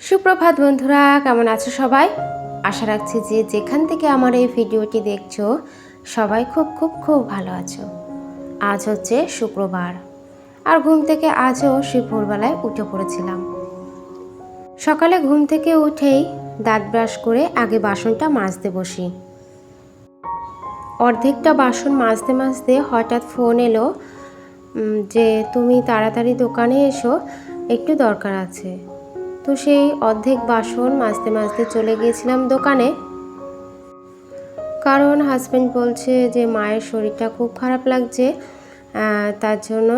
সুপ্রভাত বন্ধুরা, কেমন আছো সবাই? আশা রাখছি যে যেখান থেকে আমার এই ভিডিওটি দেখছ, সবাই খুব খুব খুব ভালো আছো। আজ হচ্ছে শুক্রবার, আর ঘুম থেকে আজও সে ভোরবেলায় উঠে পড়েছিলাম। সকালে ঘুম থেকে উঠেই দাঁত ব্রাশ করে আগে বাসনটা মাজতে বসি। অর্ধেকটা বাসন মাজতে মাজতে হঠাৎ ফোন এলো যে তুমি তাড়াতাড়ি দোকানে এসো, একটু দরকার আছে। তো সেই অর্ধেক বাসন মাজতে মাজতে চলে গিয়েছিলাম দোকানে। কারণ হাজব্যান্ড বলছে যে, মায়ের শরীরটা খুব খারাপ লাগছে তার জন্য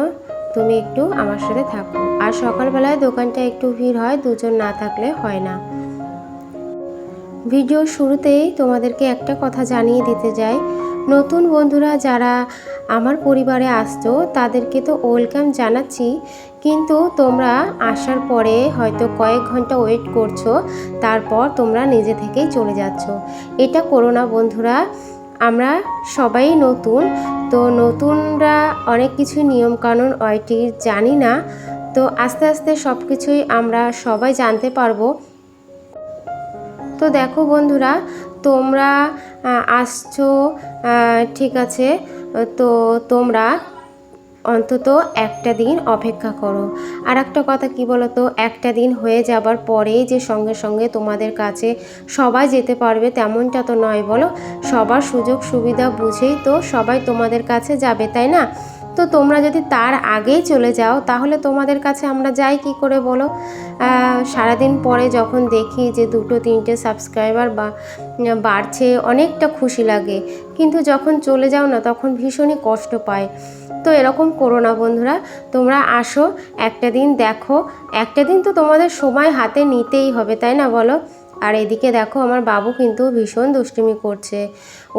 তুমি একটু আমার সাথে থাকো। আর সকালবেলায় দোকানটা একটু ভিড় হয়, দুজন না থাকলে হয় না। ভিডিও শুরুতেই তোমাদেরকে একটা কথা জানিয়ে দিতে যাই। নতুন বন্ধুরা যারা আমার পরিবারে আসছো তাদেরকে তো ওয়েলকাম জানাচ্ছি। কিন্তু তোমরা আসার পরে হয়তো কয়েক ঘণ্টা ওয়েট করছ, তারপর তোমরা নিজে থেকেই চলে যাচ্ছ। এটা করো না বন্ধুরা, আমরা সবাই নতুন, তো নতুনরা অনেক কিছু নিয়মকানুন ওয়াইটি জানি না, তো আস্তে আস্তে সব কিছুই আমরা সবাই জানতে পারব। তো দেখো বন্ধুরা, তোমরা আসছো ঠিক আছে, তো তোমরা অন্তত একটা দিন অপেক্ষা করো। আর একটা কথা কি বলো তো একটা দিন হয়ে যাবার পরেই যে সঙ্গে সঙ্গে তোমাদের কাছে সবাই যেতে পারবে তেমনটা তো নয় বলো। সবার সুযোগ সুবিধা বুঝেই তো সবাই তোমাদের কাছে যাবে, তাই না? তো তোমরা যদি তার আগেই চলে যাও, তাহলে তোমাদের কাছে আমরা যাই কি করে বলো? সারাদিন পরে যখন দেখি যে দুটো, তিনটে সাবস্ক্রাইবার বা, বাড়ছে, অনেকটা খুশি লাগে। কিন্তু যখন চলে যাও না, তখন ভীষণই কষ্ট পায়। তো এরকম করো না বন্ধুরা, তোমরা আসো, একটা দিন দেখো। একটা দিন তো তোমাদের সময় হাতে নিতেই হবে, তাই না বলো? আর এদিকে দেখো, আমার বাবু কিন্তু ভীষণ দুষ্টুমি করছে।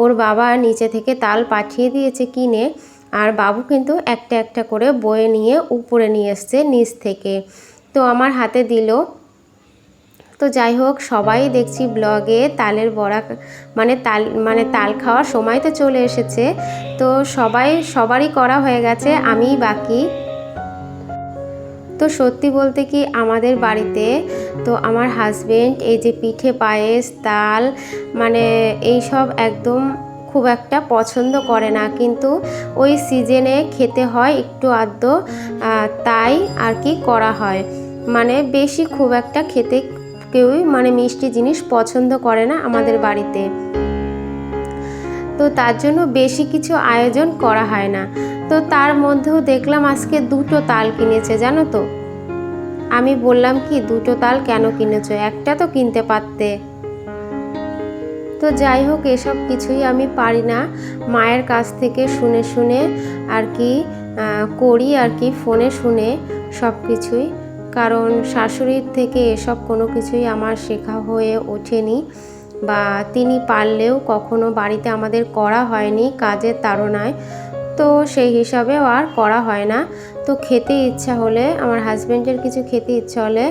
ওর বাবা নিচে থেকে তাল পাঠিয়ে দিয়েছে কিনে। আর বাবু কিন্তু একটা একটা করে বয়ে নিয়ে উপরে নিয়ে এসছে নিচ থেকে। তো আমার হাতে দিল। তো যাই হোক সবাই দেখছি ব্লগে তালের বড়া মানে তাল মানে তাল খাওয়ার সময় তো চলে এসেছে। তো সবাই সবারই করা হয়ে গেছে আমিই বাকি। তো সত্যি বলতে কি আমাদের বাড়িতে তো আমার হাজবেন্ড এই যে পিঠে পায়েস তাল মানে এই সব একদম খুব একটা পছন্দ করে না। কিন্তু ওই সিজনে খেতে হয় একটু আধ তাই আর কি করা হয়। মানে বেশি খুব একটা খেতে কেউই মানে মিষ্টি জিনিস পছন্দ করে না আমাদের বাড়িতে। তো তার জন্য বেশি কিছু আয়োজন করা হয় না। তো তার মধ্যেও দেখলাম আজকে দুটো তাল কিনেছে, জানো তো? আমি বললাম কি, দুটো তাল কেন কিনেছো? একটা তো কিনতে পারতে। তো যাই হোক, এসব কিছুই আমি পারি না। মায়ের কাছ থেকে শুনে শুনে আর কি করি আর কি, ফোনে শুনে সব কিছুই। কারণ শাশুড়ির থেকে এসব কোনো কিছুই আমার শেখা হয়ে ওঠেনি বা তিনি পারলেও কখনো বাড়িতে আমাদের করা হয়নি কাজের তাড়নায়। তো সেই হিসাবেও আর করা হয় না। তো খেতে ইচ্ছা হলে, আমার হাজব্যান্ডের কিছু খেতে ইচ্ছা হলে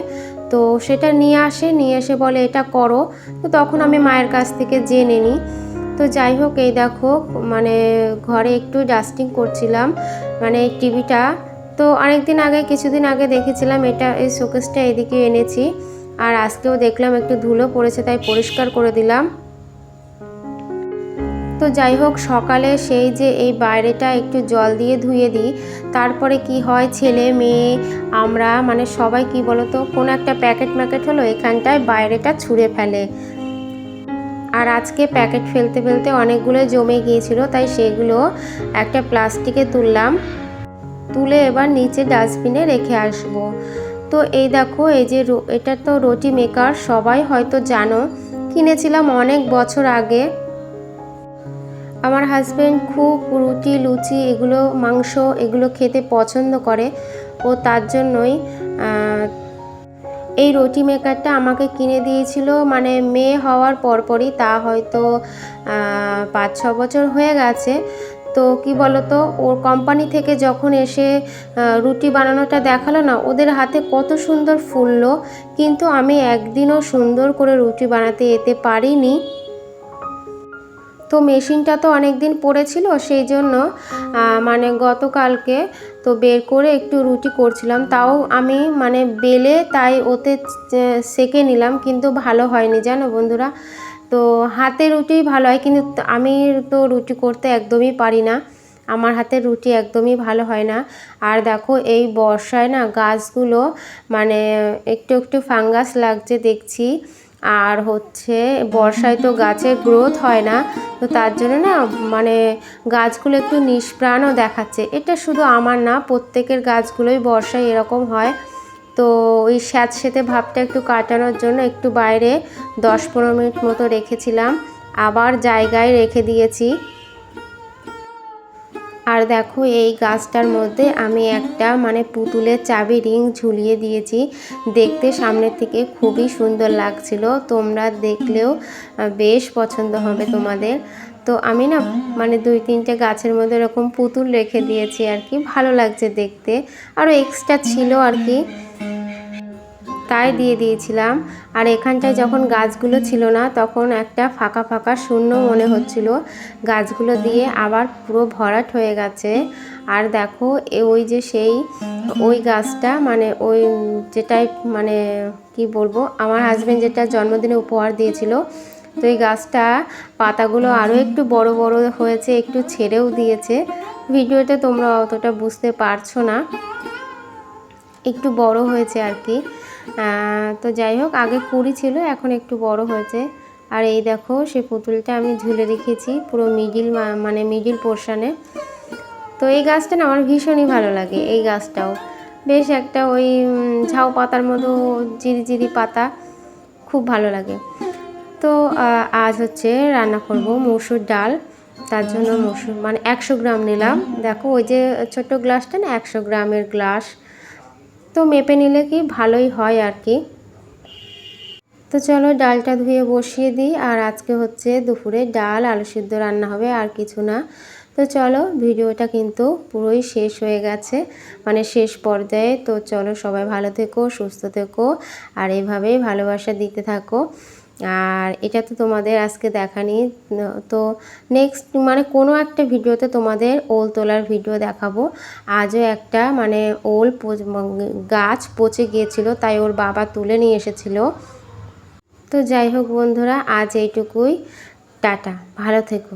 তো সেটা নিয়ে আসে, নিয়ে এসে বলে, এটা করো। তো তখন আমি মায়ের কাছ থেকে জেনে নিই। তো যাই হোক, এই দেখো মানে ঘরে একটু ডাস্টিং করছিলাম মানে টিভিটা। তো অনেকদিন আগে, কিছুদিন আগে দেখেছিলাম, এটা এই শোকেসটা এদিকে এনেছি। আর আজকেও দেখলাম, একটু ধুলো পড়েছে, তাই পরিষ্কার করে দিলাম। তো যাই হোক, সকালে সেই যে এই বাইরেটা একটু জল দিয়ে ধুয়ে দিই, তারপরে কি হয়, ছেলে, মেয়ে, আমরা মানে সবাই কি বলতো, কোনো একটা প্যাকেট ম্যাকেট হলো এখানটায় বাইরেটা ছুঁড়ে ফেলে। আর আজকে প্যাকেট ফেলতে ফেলতে অনেকগুলো জমে গিয়েছিল, তাই সেগুলো একটা প্লাস্টিকে তুললাম। তুলে এবার নিচে ডাস্টবিনে রেখে আসব। তো এই দেখো, এই যে এটা তো রুটি মেকার, সবাই হয়তো জানো। কিনেছিলাম অনেক বছর আগে। আমার হাজব্যান্ড খুব রুটি, লুচি এগুলো, মাংস এগুলো খেতে পছন্দ করে ও তার জন্যই এই রুটি মেকারটা আমাকে কিনে দিয়েছিল। মানে মেয়ে হওয়ার পরপরই তা হয়তো পাঁচ, ছ বছর হয়ে গেছে। তো কি বলতো, ওর কোম্পানি থেকে যখন এসে রুটি বানানোটা দেখাল না, ওদের হাতে কত সুন্দর ফুললো। কিন্তু আমি একদিনও সুন্দর করে রুটি বানাতে যেতে পারিনি। তো মেশিনটা তো অনেক দিন পড়েছিল, সেই জন্য মানে গতকালকে তো বের করে একটু রুটি করছিলাম। তাও আমি মানে বেলে তাই ওতে সেকে নিলাম, কিন্তু ভালো হয়নি, জানো বন্ধুরা। তো হাতে রুটি ভালো হয়, কিন্তু আমি তো রুটি করতে একদমই পারি না। আমার হাতে রুটি একদমই ভালো হয় না। আর দেখো, এই বর্ষায় না গাছগুলো মানে একটু একটু ফাঙ্গাস লাগছে দেখছি। আর হচ্ছে বর্ষায় তো গাছের গ্রোথ হয় না, তো তার জন্য না মানে গাছগুলো একটু নিষ্প্রাণও দেখাচ্ছে। এটা শুধু আমার না, প্রত্যেকের গাছগুলোই বর্ষায় এরকম হয়। তো ওই স্যাঁতসেঁতে ভাবটা একটু কাটানোর জন্য একটু বাইরে দশ পনেরো মিনিট মতো রেখেছিলাম। আবার জায়গায় রেখে দিয়েছি। আর দেখো এই গাছটার মধ্যে আমি একটা মানে পুতুলের চাবি রিং ঝুলিয়ে দিয়েছি। দেখতে সামনের থেকে খুবই সুন্দর লাগছিল। তোমরা দেখলেও বেশ পছন্দ হবে তোমাদের। তো আমি না মানে দুই তিনটে গাছের মধ্যে এরকম পুতুল রেখে দিয়েছি আর কি। ভালো লাগছে দেখতে। আরও এক্সট্রা ছিল আর কি। তাই দিয়ে দিয়েছিলাম। আর এখানটায় যখন গাছগুলো ছিল না, তখন একটা ফাঁকা ফাঁকা শূন্য মনে হচ্ছিল। গাছগুলো দিয়ে আবার পুরো ভরাট হয়ে গেছে। আর দেখো ওই যে সেই, ওই গাছটা মানে ওই যেটাই মানে কি বলব, আমার হাজব্যান্ড যেটা জন্মদিনে উপহার দিয়েছিল, তো এই গাছটা পাতাগুলো আরও একটু বড় বড় হয়েছে, একটু ছেড়েও দিয়েছে। ভিডিওতে তোমরা অতটা বুঝতে পারছ না। একটু বড় হয়েছে আর কি। তো যাই হোক, আগে কুড়ি ছিল, এখন একটু বড় হয়েছে। আর এই দেখো, সে পুতুলটা আমি ঝুলে রেখেছি পুরো মিডিল মানে মিডিল পোর্শানে তো এই গাছটা না আমার ভীষণই ভালো লাগে, এই গাছটাও। বেশ একটা ওই ঝাউ পাতার মতো জিরি জিরি পাতা, খুব ভালো লাগে। তো আজ হচ্ছে রান্না করব মসুর ডাল, তার জন্য মসুর মানে একশো গ্রাম নিলাম। দেখো, ওই যে ছোট্ট গ্লাসটা না, একশো গ্রামের গ্লাস। তো মেপে নিলে কি? ভালোই হয় আর কি। তো চলো ডালটা ধুয়ে বসিয়ে দিই। আর আজকে হচ্ছে দুপুরে ডাল, আলু সিদ্ধ রান্না হবে, আর কিছু না। তো চলো ভিডিওটা কিন্তু পুরোই শেষ হয়ে গেছে মানে শেষ পর্যায়ে। তো চলো সবাই ভালো থেকো, সুস্থ থেকো, আর এইভাবেই ভালোবাসা দিতে থাকো। আর এটা তো তোমাদের আজকে দেখানি তো নেক্সট মানে কোনো একটা ভিডিওতে তোমাদের ওল তোলার ভিডিও দেখাবো। আজও একটা মানে ওল গাছ পচে গিয়েছিল, তাই ওর বাবা তুলে নিয়ে এসেছিল। তো যাই হোক বন্ধুরা, আজ এইটুকুই। টাটা, ভালো থেকো।